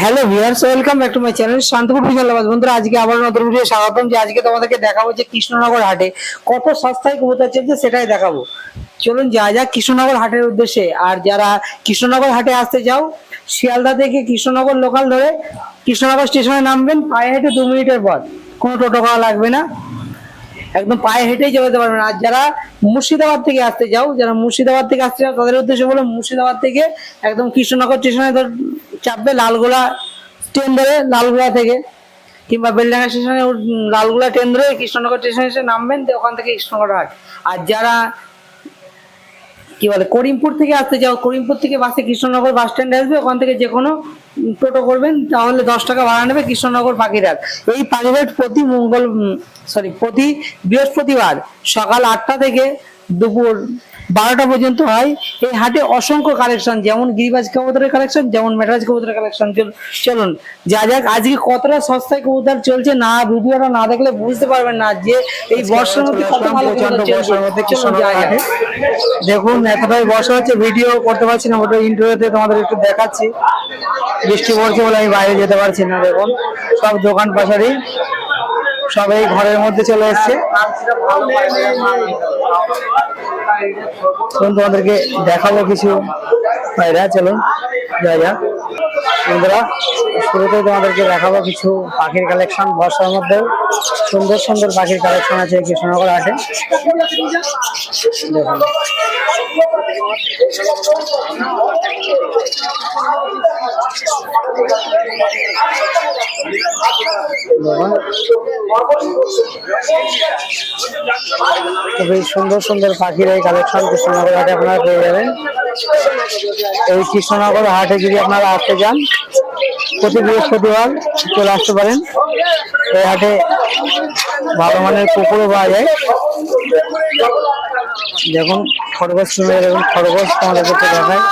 Hello viewers welcome back to my channel Shantapur Bishalabad. বন্ধুরা, আজকে আবার নতুন ভিডিও স্বাগতম যে আজকে তোমাদেরকে দেখাবো যে কৃষ্ণনগর হাটে কত সস্তায় কবুতর চলছে সেটাই দেখাবো। চলুন যা যাক কৃষ্ণনগর হাটের উদ্দেশ্যে। আর যারা কৃষ্ণনগর হাটে আসতে চাও, শিয়ালদা থেকে কৃষ্ণনগর লোকাল ধরে কৃষ্ণনগর স্টেশনে নামবেন, পায়ে হেঁটে দু মিনিটের পর কোনো টোটো করা লাগবে না। একদম পায়ে হেঁটেই যেতে পারবেন। আর যারা মুর্শিদাবাদ থেকে আসতে যাও যারা মুর্শিদাবাদ থেকে আসতে চাও, তাদের উদ্দেশ্যে বলো মুর্শিদাবাদ থেকে একদম কৃষ্ণনগর স্টেশনে ধর চাপবে লালগোলা ট্রেন ধরে, লালগোলা থেকে। কিংবা বেলডাঙ্গা স্টেশনে লালগোলা ট্রেন ধরে কৃষ্ণনগর স্টেশনে এসে নামবেন তো ওখান থেকে কৃষ্ণনগর হাট। আর যারা কি বলে, করিমপুর থেকে আসতে যাও করিমপুর থেকে বাসে কৃষ্ণনগর বাস স্ট্যান্ডে আসবে, ওখান থেকে যে কোনো টোটো করবেন, তাহলে দশ টাকা ভাড়া নেবে কৃষ্ণনগর পাখিরাত এই পাখিরহাট প্রতি মঙ্গল সরি প্রতি বৃহস্পতিবার সকাল আটটা থেকে দুপুর বারোটা পর্যন্ত হয়। এই হাটে অসংখ্য কালেকশন যেমন গিরিবাজ কবুতরের কালেকশন যেমন মেটারাজ কবুতরের কালেকশন চলুন যা যাক আজকে কতটা সস্তায় কবুতর চলছে না ভিডিওটা না দেখলে বুঝতে পারবেন না যে এই বর্ষার মধ্যে কত ভালো প্রচণ্ড বর্ষার। মধ্যে দেখুন এতটাই বর্ষা হচ্ছে ভিডিও করতে পারছি না ওটা ইন্টারভিউতে তোমাদের একটু দেখাচ্ছি। বৃষ্টি পড়ছে বলে আমি বাইরে যেতে পারছি না দেখুন। সব দোকান পাশারি। সব এই ঘরের মধ্যে চলে এসছে। তোমাদেরকে দেখাবো কিছু। পায়রা চলুন যা যা বন্ধুরা শুরুতে তোমাদেরকে দেখাবো কিছু পাখির কালেকশন বর্ষার মধ্যেও সুন্দর সুন্দর পাখির কালেকশন আছে কৃষ্ণনগর দেখুন দেখুন। খুবই সুন্দর সুন্দর পাখির এই কালেকশন কৃষ্ণনগর হাটে আপনারা পেয়ে যাবেন। এই কৃষ্ণনগর হাটে যদি আপনারা আসতে চান, প্রতি বৃহস্পতিবার চলে আসতে পারেন। এই হাটে ভালো মানের কুকুরও পাওয়া যায়। দেখুন, খরগোশ দেখুন খরগোশ তোমাদেরকে দেখায়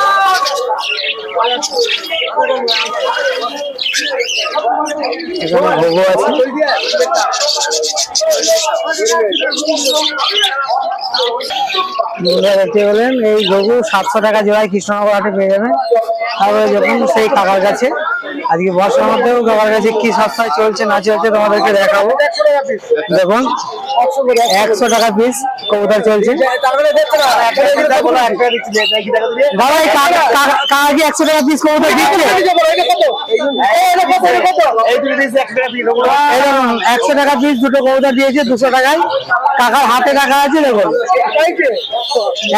এখানে ভোগও আছে। দেখতে পেলেন এই গরু সাতশো টাকা জোড়ায় কৃষ্ণনগর হাটে পেয়ে যাবেন। তারপরে যখন সেই কাকার কাছে, আজকে বর্ষার মধ্যেও কাকার কাছে কি সস্তায় চলছে না চলছে তোমাদেরকে দেখাবো। দেখুন, একশো টাকা পিস কবুতর চলছে। দাদা কাকা কি একশো টাকা পিস কবুতর দিচ্ছে একশো টাকা পিস দুটো কবুতর দিয়েছে, দুশো টাকায়। কাকার হাতে টাকা আছে, দেখুন।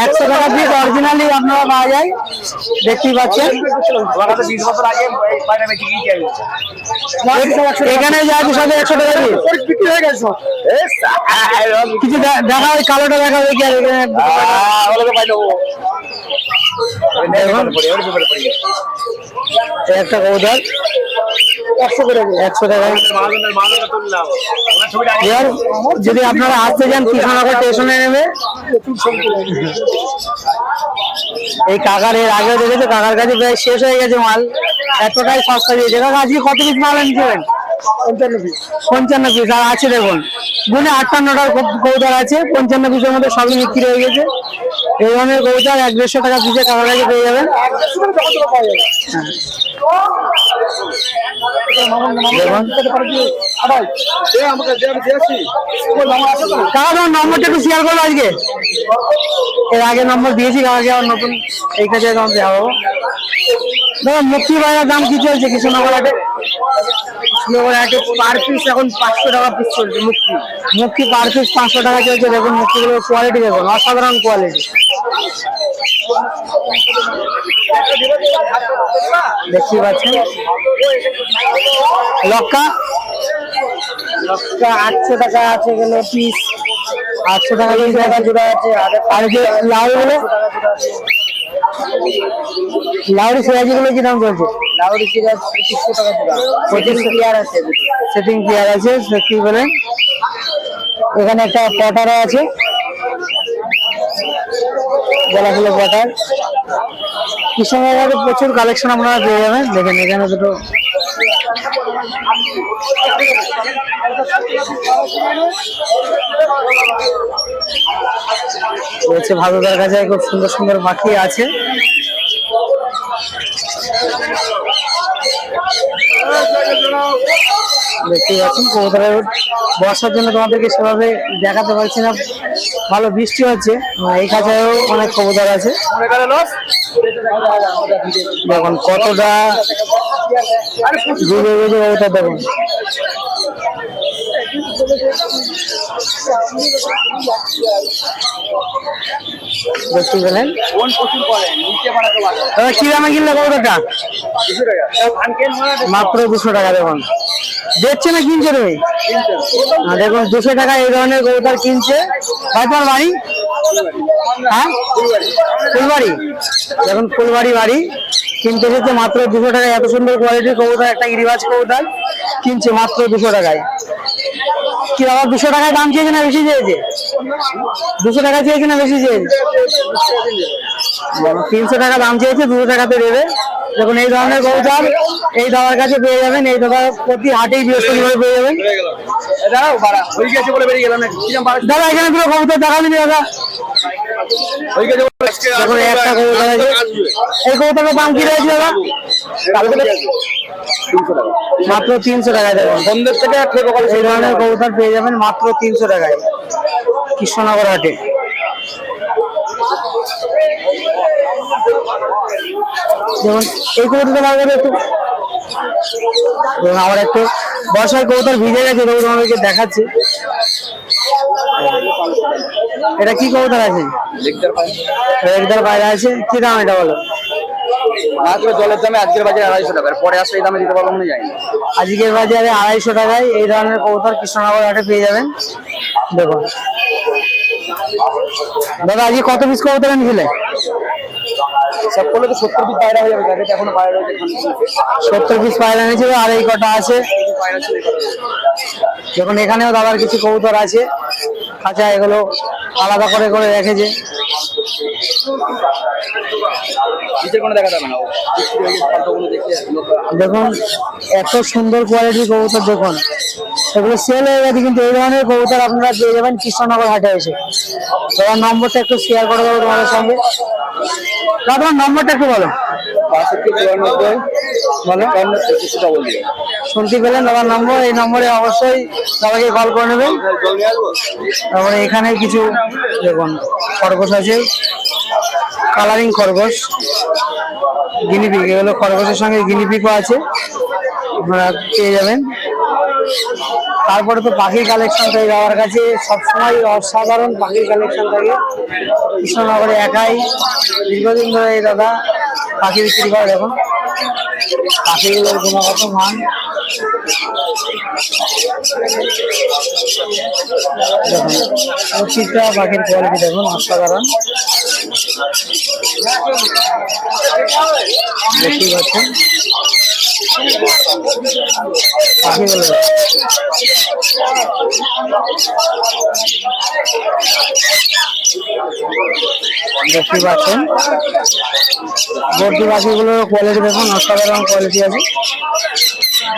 একশো টাকা পিস অরিজিনালি আপনারা পাওয়া যায়, দেখতেই পাচ্ছেন। এখানে যা আছে সব একশো টাকা পিস কিছু দেখা ওই কালোটা দেখা ওই কি আর একটা কবুতর। একশো করে একশো টাকা। এবার যদি আপনারা আসতে চান কৃষ্ণনগর স্টেশনে নেবে। এই কাকার এর আগে দেখেছ কাকার কাছে প্রায় শেষ হয়ে গেছে মাল। এতটাই সস্তা দিয়েছে কাকা আজকে কত পিস মাল এনেছিলেন? পঞ্চান্ন পিস পঞ্চান্ন পিস আর আছে দেখুন। গুনে আটান্নটার কৌতার আছে পঞ্চান্ন পিসের মধ্যে সবই বিক্রি হয়ে গেছে। এই ধরনের কৌতার এক দেড়শো টাকা পিসে কাছাকাছি কাছে পেয়ে যাবেন। নম্বরটা একটু শেয়ার আজকে। এর আগে নম্বর দিয়েছি আবার নতুন মুক্তি বাজার দাম কি চলছে? কৃষ্ণনগর হাটে কৃষ্ণনগর হাটে পার পিস এখন পাঁচশো টাকা পিস চলছে মুক্তি। মুক্তি পার পিস পাঁচশো টাকা চলছে। দেখুন মুক্তিগুলোর কোয়ালিটি দেখুন, অসাধারণ কোয়ালিটি দেখতে পাচ্ছেন। লক্কা। লক্কা আটশো টাকা আছে এগুলো পিস আটশো টাকা পিস টাকা জোড়া আছে। আর যে লাউ গুলো? লাউরি সিরাজি গুলো কি দাম চলছে? লাউরি সিরাজ পঁচিশশো টাকা জোড়া। পঁচিশশো। প্লেয়ার আছে। সেটিং প্লেয়ার আছে সে কি বলেন এখানে একটা পটারও আছে। গোলাপগুলো পটার কৃষ্ণনগরে প্রচুর কালেকশন আপনারা পেয়ে যাবেন। দেখেন, এখানে দুটো রয়েছে ভাদুদার কাছে, খুব সুন্দর সুন্দর পাখি আছে। দেখতেই পাচ্ছেন, কবুতরের বর্ষার জন্য তোমাদেরকে সেভাবে দেখাতে পারছি না। ভালো বৃষ্টি হচ্ছে, এই খাঁচায়ও অনেক কবুতর আছে। দেখুন কতটা দেখুন দেখতে কি দামে কিনলে কবুতরটা মাত্র দুশো টাকা দেখুন। দেখছে না কিনছে তুমি দেখুন, দুশো টাকা এই ধরনের কবুতর কিনছে। তোমার বাড়ি? হ্যাঁ? ফুলবাড়ি। দেখুন, ফুলবাড়ি বাড়ি। কিনতে এসেছে মাত্র দুশো টাকায়। এত সুন্দর কোয়ালিটির কবুতর একটা গিরিবাজ কবুতর কিনছে মাত্র দুশো টাকায়। কি বাবা দুশো টাকায় দাম চেয়েছে না বেশি চেয়েছে? দুশো টাকা চেয়েছে না বেশি চেয়েছে? তিনশো টাকা দাম চেয়েছে দুশো টাকাতে দেবে। দেখুন এই ধরনের কবুতর এই দাদার কাছে পেয়ে যাবেন এই দাদা প্রতি হাটেই বৃহস্পতিবার পেয়ে যাবেন। দাদা এখানে পুরো কবুতর দেখাবেন দাদা। দেখুন একটা কবুতর আছে এই কবুতরের দাম কি রয়েছে দাদা? মাত্র তিনশো টাকায় দেবেন বন্ধের থেকে এই ধরনের কবুতর পেয়ে যাবেন মাত্র তিনশো টাকায়। কৃষ্ণনগর হাটে। যেমন এই কবুতরটা ভালো একটু। আমার একটু বর্ষায় কবুতর ভিজে গেছে তবু তোমাদেরকে দেখাচ্ছি। এটা কি কবুতর আছে? একদার বাইরে আছে। কি দাম এটা বলো? মাত্র জলের দামে আজকের বাজারে আড়াইশো টাকা। পরে আসলে এই দামে দিতে পারব জানি আজকের বাজারে আড়াইশো টাকায় এই ধরনের কবুতর কৃষ্ণনগর হাটে পেয়ে যাবেন। দেখুন। দাদা আজকে কত পিস কবুতর এনেছিলে? সব করলে তো সত্তর পিস বাইরে হয়ে যাবে যাদের এখনও রয়েছে সত্তর পিস পায়রা এনেছিল আর এই কটা আছে। দেখুন এখানেও দাদার কিছু কবুতর আছে খাঁচা এগুলো আলাদা করে করে রেখেছে। দেখুন এত সুন্দর কোয়ালিটির কবুতর দেখুন। এগুলো সেল হয়ে গেছে কিন্তু এই ধরনের কবুতর আপনারা পেয়ে যাবেন কৃষ্ণনগর হাটে এসে। তোমার নম্বরটা একটু শেয়ার করে দেবো তোমাদের সঙ্গে। দাদা, তোমার নম্বরটা একটু বলো। শুনতে পেলেন দাদার নম্বর এই নম্বরে অবশ্যই সবাইকে কল করে নেবেন। তারপরে এখানে কিছু দেখুন খরগোশ আছে। কালারিং খরগোশ গিনিপিক এগুলো খরগোশের সঙ্গে গিনিপিকও আছে। আপনারা পেয়ে যাবেন। তারপরে তো পাখির কালেকশন থাকে বাবার কাছে সবসময় অসাধারণ পাখির কালেকশন থাকে। কৃষ্ণনগরে একাই। দীর্ঘদিন ধরে এই দাদা পাখি বিক্রি করে এখন পাখিগুলোর গুণগত মান প্রতিটা পাখির কোয়ালিটি দেখুন, অসাধারণ। দেখতেই পাচ্ছেন। দেখুন। পাচ্ছেন। বর্তি পাখিগুলোর কোয়ালিটি দেখুন, অসাধারণ কোয়ালিটি আছে।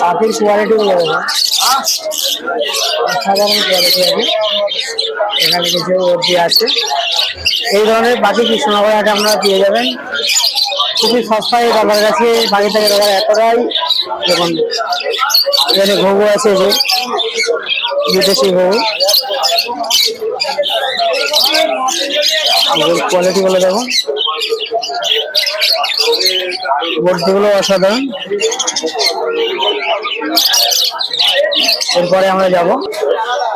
পাখির কোয়ালিটি গুলো দেখুন অসাধারণ কোয়ালিটি আছে এখানে কিছু বর্তি আছে। এই ধরনের পাখি কৃষ্ণনগর হাটে আপনারা পেয়ে যাবেন। খুবই সস্তায় বাবার কাছে বাড়ি থেকে দেওয়ার এতটাই দেখুন এখানে ঘুঘু আছে যে, বিদেশি ঘুঘু। কোয়ালিটি গুলো দেখুন বর্তি গুলো অসাধারণ। এরপরে আমরা যাব।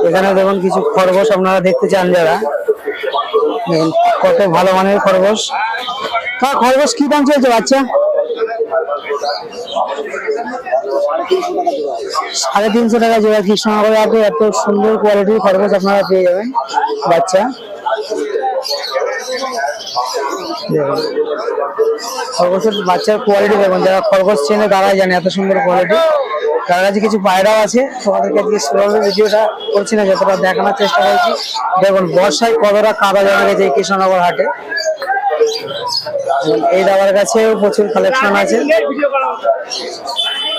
এখানে দেখুন কিছু খরগোশ আপনারা দেখতে চান যারা। কত ভালো মানের খরগোশ। হ্যাঁ খরগোশ কি দাম চলছে বাচ্চা? সাড়ে তিনশো টাকা জোড়া, কৃষ্ণনগরে হাটে এত সুন্দর কোয়ালিটির খরগোশ আপনারা পেয়ে যাবেন বাচ্চা। খরগোশের বাচ্চার কোয়ালিটি দেখুন যারা খরগোশ চেনে তারাই জানে এত সুন্দর কোয়ালিটি তার কাছে কিছু পায়রাও আছে তোমাদেরকে আজকে সেভাবে ভিডিওটা করছি না যতটা দেখানোর চেষ্টা করছি। দেখুন বর্ষায় কতটা কাদা জমে গেছে এই কৃষ্ণনগর হাটে। এই দাবার কাছেও প্রচুর কালেকশন আছে।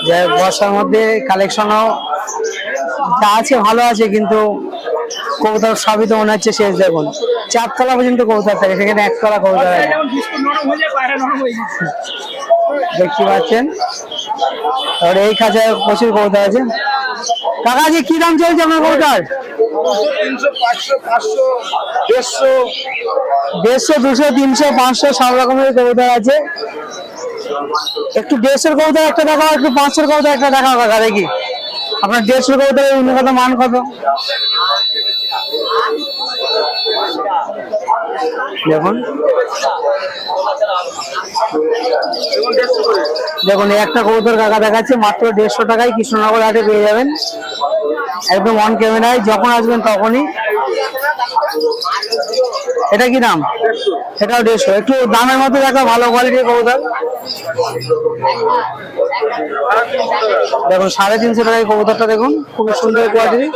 হোক, বর্ষার মধ্যে কালেকশনও যা আছে ভালো আছে কিন্তু কবুতর সবই তো মনে হচ্ছে শেষ দেখুন। চারতলা পর্যন্ত কবুতর থাকে সেখানে একতলা কবুতর আছে। দেখতে পাচ্ছেন? আর এই খাঁচায় প্রচুর কবুতর আছে। কাকা যে কি দাম চলছে আপনার কবুতর? দেড়শো দুশো তিনশো পাঁচশো সব রকমের কবুতর আছে। একটু দেড়শোর কবুতর একটা দেখাও একটু পাঁচশোর কবুতর একটা দেখাও কাকা দেখি। আপনার দেড়শোর কবুতরের উন্নত মান কত? দেখুন। দেখুন একটা কবুতর কাকা দেখাচ্ছে মাত্র দেড়শো টাকায় কৃষ্ণনগর হাটে পেয়ে যাবেন। একদম অন ক্যামেরায় যখন আসবেন তখনই। এটা কি দাম? এটাও দেড়শো। একটু দামের মধ্যে দেখা, ভালো কোয়ালিটির কবুতর। দেখুন, সাড়ে তিনশো টাকায় কবুতরটা দেখুন, খুব সুন্দর কোয়ালিটি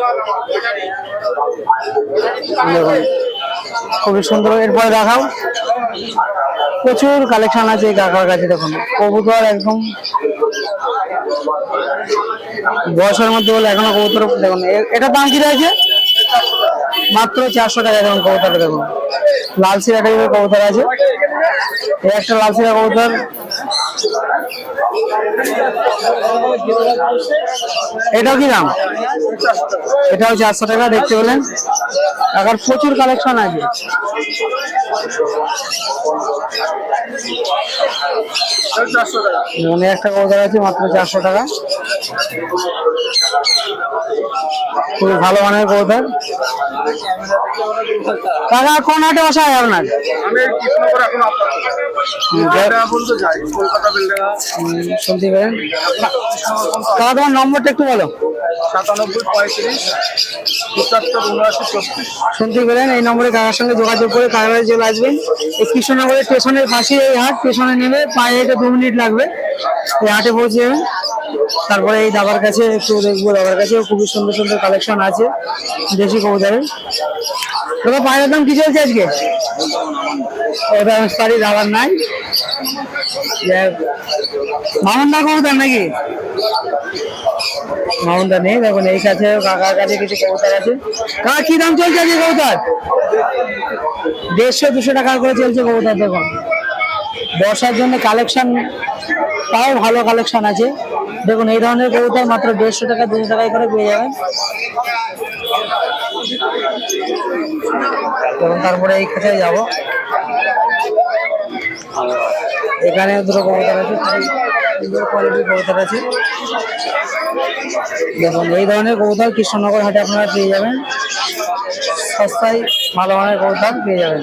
খুবই সুন্দর। এরপরে দেখাও। প্রচুর কালেকশন আছে কাকার কাছে, দেখুন। কবুতর একদম বয়সের মধ্যে বলে এখনও কবুতর, দেখুন, এ- এটার দাম কি রয়েছে? মাত্র চারশো টাকা দেখুন কবুতরটা দেখুন। লাল সিরা টাইপের কবুতর আছে। একটা লাল সিরা কবুতর। এটাও কি দাম? এটাও চারশো টাকা, দেখতে পেলেন। এখন প্রচুর কালেকশন আছে। মনে একটা কথা আছে মাত্র চারশো টাকা। খুবই ভালো মানের কবুতর। কাকা কোন হাটে হয় আপনার? শুনতে পেলেন। কাকা তোমার নম্বরটা একটু বলো। সাতানব্বই পঁয়ত্রিশ পঁচাত্তর উনআশি চব্বিশ। শুনতে পেলেন এই নম্বরে কাকার সঙ্গে যোগাযোগ করে কাকারে চলে আসবেন। এই কৃষ্ণনগরের স্টেশনের পাশে এই হাট স্টেশনে নেমে পায়ে হেঁটে দু মিনিট লাগবে। এই হাটে পৌঁছে যাবেন। তারপরে এই দাবার কাছে একটু দেখব দাবার কাছেও খুবই সুন্দর সুন্দর কালেকশন আছে, দেশি কবুতরের। দাদা, পায়ের দাম কি চলছে আজকে? ওটা সরি দাবার নাই। মামনদা কবুতর নাকি? মাউন্টটা নেই, দেখুন, এই কাছে কাকার কাছে কিছু কবুতর আছে। কাকা, কি দাম চলছে আজকে কবুতর? দেড়শো দুশো টাকা করে চলছে কবুতর, দেখুন। বর্ষার জন্য কালেকশন তাও ভালো কালেকশন আছে। দেখুন, এই ধরনের কবুতর মাত্র দেড়শো টাকা, দুশো টাকায় করে পেয়ে যাবেন। এবং তারপরে এই খাঁচায় যাব। এখানে দুটো কবুতর আছে কোয়ালিটির কবুতর আছে। দেখুন, এই ধরনের কবুতর কৃষ্ণনগর হাটে আপনারা পেয়ে যাবেন। সস্তায় ভালো মানের কবুতর পেয়ে যাবেন।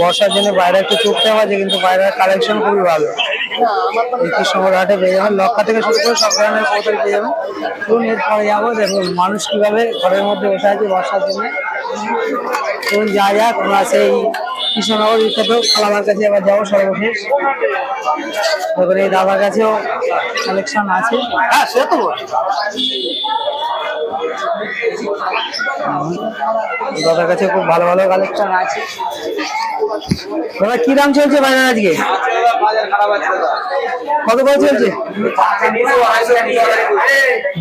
বর্ষার জন্য বাইরে একটু চুপতে আছে কিন্তু বাইরের কালেকশন খুবই ভালো। এই সময় হাটে পেয়ে যাবেন, লক্ষা থেকে শুরু করে সব ধরনের কবুতর পেয়ে যাবেন। চলুন এরপরে যাব, দেখুন মানুষ কীভাবে ঘরের মধ্যে বসে আছে বর্ষার জন্য চলুন যা যাক আমরা সেই কৃষ্ণনগর বিখ্যাত খালামার কাছে আবার যাব সর্বশেষ। দেখুন এই দাদার কাছেও কালেকশন আছে। হ্যাঁ সে তো দাদার কাছে খুব ভালো ভালো কালেকশন আছে। দাদা, কি দাম চলছে বাজার আজকে? কত করে চলছে?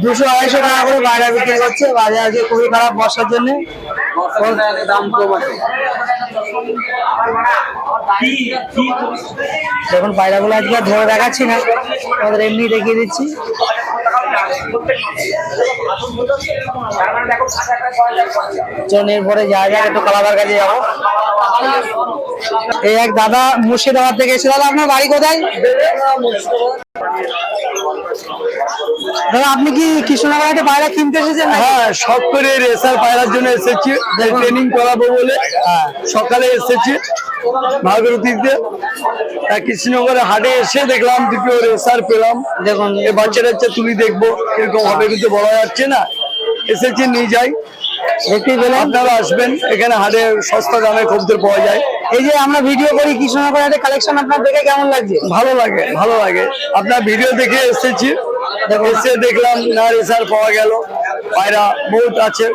দুশো আড়াইশো টাকা করে বাজার বিক্রি করছে। বাজার আজকে খুবই খারাপ বর্ষার জন্য। দাম কম আছে আজকে আর ধরে দেখাচ্ছি না। আমাদের এমনি দেখিয়ে দিচ্ছি। চলুন এরপরে যা যাক একটু কলাবার কাছে যাব। এই এক দাদা মুর্শিদাবাদ থেকে এসে দাদা আপনার বাড়ি কোথায়? দাদা আপনি কি কৃষ্ণনগর পায়রা কিনতে এসেছেন হ্যাঁ শখ করে রেসার পায়রার জন্য এসেছি। ট্রেনিং করাবো বলে সকালে এসেছি ভাগীরথীতে তা কৃষ্ণনগরে হাটে এসে দেখলাম দুটো রেসার পেলাম। দেখুন। এ বাচ্চা টাচ্চা তুলি দেখব এরকম হবে কিন্তু বলা যাচ্ছে না। এসেছি নিয়ে যাই। একটি বেলা আপনারা আসবেন এখানে হাটে সস্তা দামে কবুতর পাওয়া যায়। এই যে আমরা ভিডিও করি কৃষ্ণনগর হাটে কালেকশন আপনার দেখে কেমন লাগছে? ভালো লাগে ভালো লাগে। আপনার ভিডিও দেখে এসেছি। এসে দেখলাম না রেসার পাওয়া গেল। পায়রা বহুত আছে।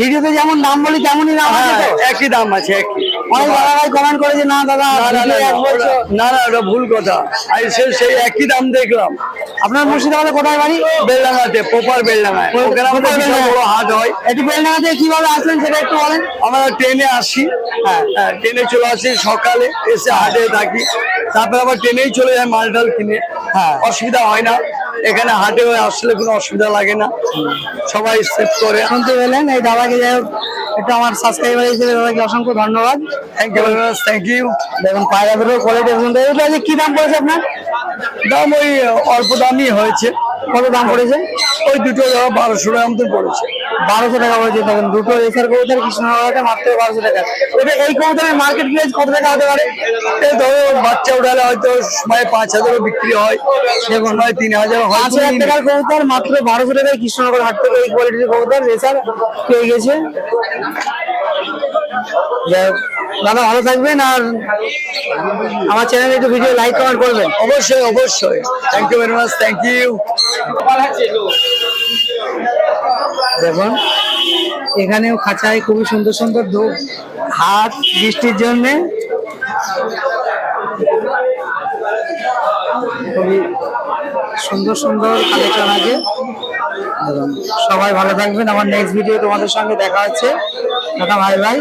ভিডিওতে যেমন দাম বলি তেমনই দাম আছে হ্যাঁ, একই দাম আছে একই। অনেক কমেন্ট করে যে না দাদা না না। ওটা- ভুল কথা। আর সেই একই দাম দেখলাম। আপনার মুর্শিদাবাদে কোথায় বাড়ি? বেলডাঙ্গাতে প্রপার বেলডাঙ্গায়। ওখানে আমাদের বিশাল বড় হাট হয়। একটু বেলডাঙ্গা থেকে কীভাবে আসলেন সেটা একটু বলেন। আমরা ট্রেনে আসি। হ্যাঁ। হ্যাঁ, ট্রেনে চলে আসি সকালে এসে হাটে থাকি। তারপর আবার ট্রেনেই চলে যায় মাল টাল কিনে। হ্যাঁ। অসুবিধা হয় না। এখানে হাটে আসলে কোনো অসুবিধা লাগে না। সবাই সেভ করে। শুনতে পেলেন এই দাদাকে যাই হোক একটু আমার সাবস্ক্রাইবার হিসেবে দাদাকে অসংখ্য ধন্যবাদ। থ্যাংক ইউ থ্যাংক ইউ দেখুন পায়রা দুটোর কোয়ালিটি শুনতে এটা যে কি দাম পড়েছে আপনার? দাম ওই অল্প দামই হয়েছে। কত দাম পড়েছে? ওই দুটো বারোশো টাকা মতন পড়েছে। বারোশো টাকা পড়েছে দেখুন দুটো এসার কবুতর কৃষ্ণনগরটা মাত্র বারোশো টাকা। এটা এই কবুতরের মার্কেট প্রাইস কত টাকা হতে পারে? এই ধরো বাচ্চা উঠালে হয়তো সময় পাঁচ হাজারও বিক্রি হয় দেখুন হয় তিন হাজার পাঁচ হাজার টাকার কবুতর মাত্র বারোশো টাকায় কৃষ্ণনগর হাট থেকে এই কোয়ালিটির কবুতর রেসার পেয়ে গেছে। দাদা ভালো থাকবেন আর আমার চ্যানেলে একটু ভিডিও লাইক কমেন্ট করবেন। অবশ্যই অবশ্যই। Thank you very much thank you দেখুন, এখানেও খাঁচায় খুবই সুন্দর সুন্দর ধূপ, হাত, বৃষ্টির জন্যে। খুবই সুন্দর সুন্দর কালেকশন আছে। সবাই ভালো থাকবেন। আমার নেক্সট ভিডিও তোমাদের সঙ্গে দেখা হচ্ছে। দাদা ভাই ভাই